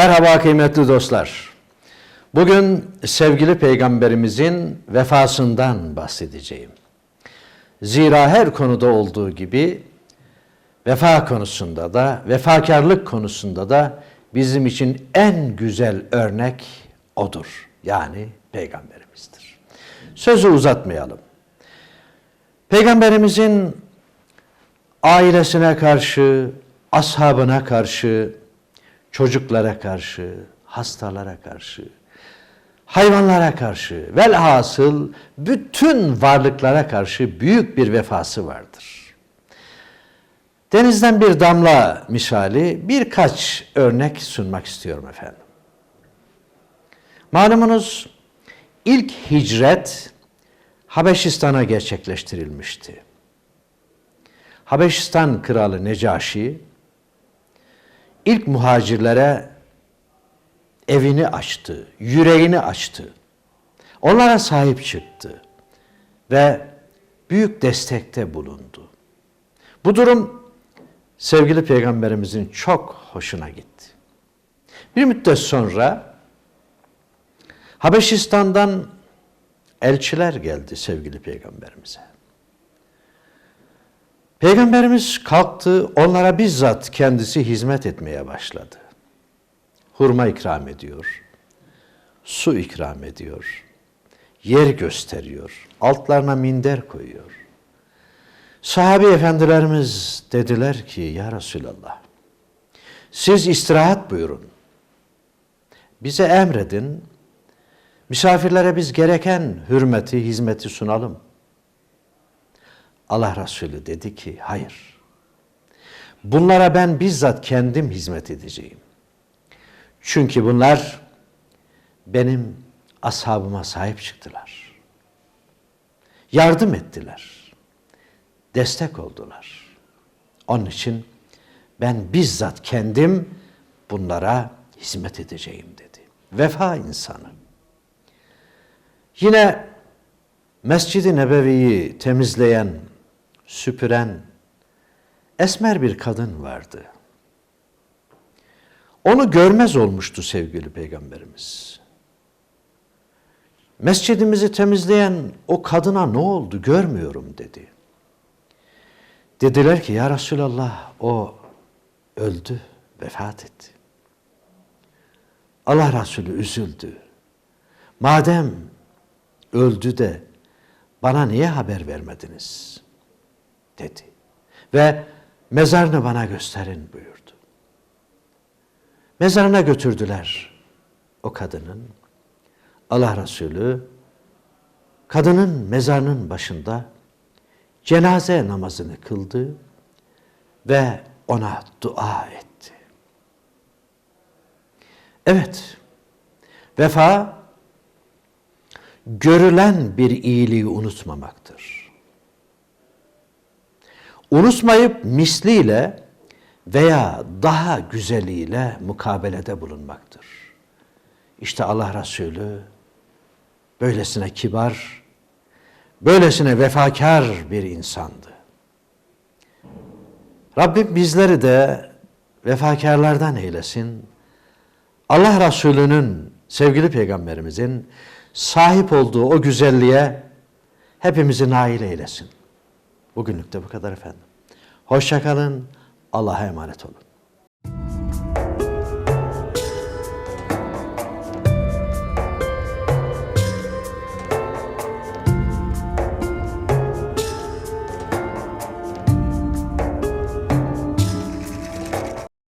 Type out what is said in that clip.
Merhaba kıymetli dostlar. Bugün sevgili peygamberimizin vefasından bahsedeceğim. Zira her konuda olduğu gibi vefa konusunda da, vefakarlık konusunda da bizim için en güzel örnek odur. Yani peygamberimizdir. Sözü uzatmayalım. Peygamberimizin ailesine karşı, ashabına karşı, çocuklara karşı, hastalara karşı, hayvanlara karşı, velhasıl bütün varlıklara karşı büyük bir vefası vardır. Denizden bir damla misali birkaç örnek sunmak istiyorum efendim. Malumunuz ilk hicret Habeşistan'a gerçekleştirilmişti. Habeşistan kralı Necaşi ilk muhacirlere evini açtı, yüreğini açtı. Onlara sahip çıktı ve büyük destekte bulundu. Bu durum sevgili peygamberimizin çok hoşuna gitti. Bir müddet sonra Habeşistan'dan elçiler geldi sevgili peygamberimize. Peygamberimiz kalktı, onlara bizzat kendisi hizmet etmeye başladı. Hurma ikram ediyor, su ikram ediyor, yer gösteriyor, altlarına minder koyuyor. Sahabi efendilerimiz dediler ki, Ya Resulallah, siz istirahat buyurun, bize emredin, misafirlere biz gereken hürmeti, hizmeti sunalım.'' Allah Resulü dedi ki hayır. Bunlara ben bizzat kendim hizmet edeceğim. Çünkü bunlar benim ashabıma sahip çıktılar. Yardım ettiler. Destek oldular. Onun için ben bizzat kendim bunlara hizmet edeceğim dedi. Vefa insanı. Yine Mescid-i Nebevi'yi temizleyen süpüren esmer bir kadın vardı. Onu görmez olmuştu sevgili peygamberimiz. Mescidimizi temizleyen o kadına ne oldu görmüyorum dedi. Dediler ki ya Resulallah o öldü, vefat etti. Allah Resulü üzüldü. Madem öldü de bana niye haber vermediniz?'' Dedi. Ve mezarını bana gösterin buyurdu. Mezarına götürdüler o kadının. Allah Resulü kadının mezarının başında cenaze namazını kıldı ve ona dua etti. Evet, vefa görülen bir iyiliği unutmamaktır unutmayıp misliyle veya daha güzeliyle mukabelede bulunmaktır. İşte Allah Resulü böylesine kibar, böylesine vefakar bir insandı. Rabbim bizleri de vefakarlardan eylesin. Allah Resulü'nün, sevgili peygamberimizin sahip olduğu o güzelliğe hepimizi nail eylesin. Bugünlük de bu kadar efendim. Hoşçakalın. Allah'a emanet olun.